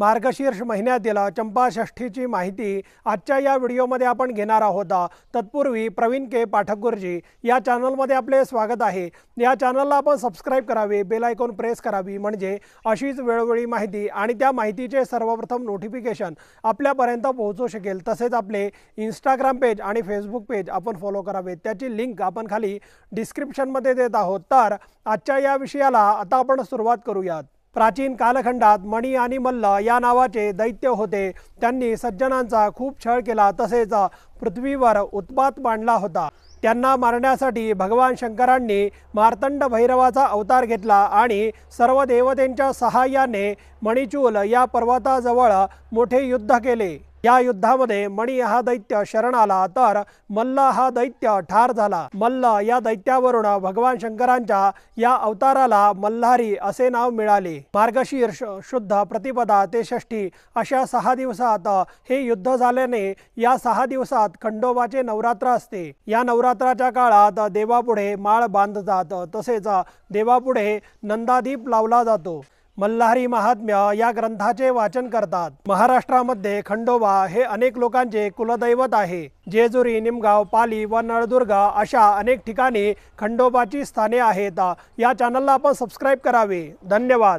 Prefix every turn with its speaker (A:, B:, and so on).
A: मार्गशीर्ष महिन्यातील चंपाषष्ठीची माहिती आजच्या या व्हिडिओमध्ये आपण घेणार आहोत. तत्पूर्वी प्रवीण के. पाठक गुरुजी या चॅनलमध्ये आपले स्वागत आहे. या चॅनलला आपण सबस्क्राईब करावे बेल आयकॉन प्रेस करावी म्हणजे अशीच वेळोवेळी माहिती आणि त्या माहितीचे सर्वप्रथम नोटिफिकेशन आपल्यापर्यंत पोहोचू शकेल. तसेच आपले इंस्टाग्राम पेज आणि फेसबुक पेज आपण फॉलो करावे त्याची लिंक आपण खाली डिस्क्रिप्शनमध्ये देत आहोत. तर आजच्या या विषयाला आता आपण सुरुवात करूयात. प्राचीन कालखंडात मणी आणि मल्ल या नावाचे दैत्य होते. त्यांनी सज्जनांचा खूप छळ केला तसेच पृथ्वीवर उत्पात मांडला होता. त्यांना मारण्यासाठी भगवान शंकरांनी मार्तंड भैरवाचा अवतार घेतला आणि सर्व देवतेंच्या सहाय्याने मणिचूल या पर्वताजवळ मोठे युद्ध केले. या युद्धामध्ये मणी हा दैत्य शरण आला तर मल्ल हा दैत्य ठार झाला. मल्ल या दैत्यावरून भगवान शंकरांच्या या अवताराला मल्हारी असे नाव मिळाले. मार्गशीर्ष शुद्ध प्रतिपदा ते षष्ठी अशा सहा दिवसात हे युद्ध झाल्याने या सहा दिवसात खंडोबाचे नवरात्र असते. या नवरात्राच्या काळात देवापुढे माळ बांधतात तसेच देवापुढे नंदादीप लावला जातो. मल्हारी महात्म्य या ग्रंथाचे वाचन करतात. महाराष्ट्रामध्ये खंडोबा हे अनेक लोकांचे कुलदैवत आहे. जेजुरी निमगाव पाली व नळदुर्ग अशा अनेक ठिकाणी खंडोबाची स्थाने आहेत. या चॅनलला आपण सबस्क्राईब करावे. धन्यवाद.